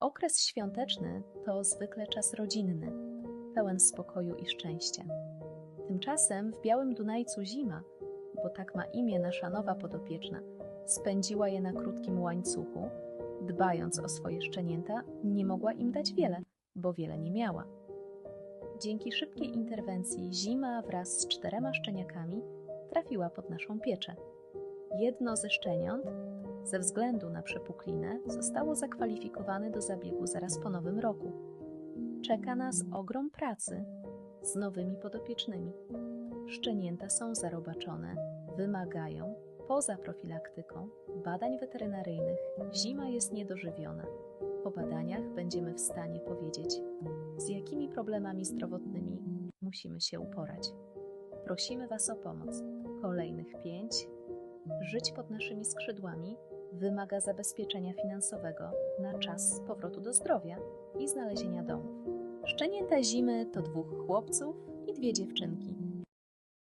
Okres świąteczny to zwykle czas rodzinny, pełen spokoju i szczęścia. Tymczasem w Białym Dunajcu zima, bo tak ma imię nasza nowa podopieczna, spędziła je na krótkim łańcuchu, dbając o swoje szczenięta, nie mogła im dać wiele, bo wiele nie miała. Dzięki szybkiej interwencji zima wraz z czterema szczeniakami trafiła pod naszą pieczę. Jedno ze szczeniąt, ze względu na przepuklinę, zostało zakwalifikowane do zabiegu zaraz po nowym roku. Czeka nas ogrom pracy z nowymi podopiecznymi. Szczenięta są zarobaczone, wymagają, poza profilaktyką, badań weterynaryjnych, zima jest niedożywiona. Po badaniach będziemy w stanie powiedzieć, z jakimi problemami zdrowotnymi musimy się uporać. Prosimy Was o pomoc. Kolejnych pięć. Żyć pod naszymi skrzydłami wymaga zabezpieczenia finansowego na czas powrotu do zdrowia i znalezienia domów. Szczenięta zimy to dwóch chłopców i dwie dziewczynki.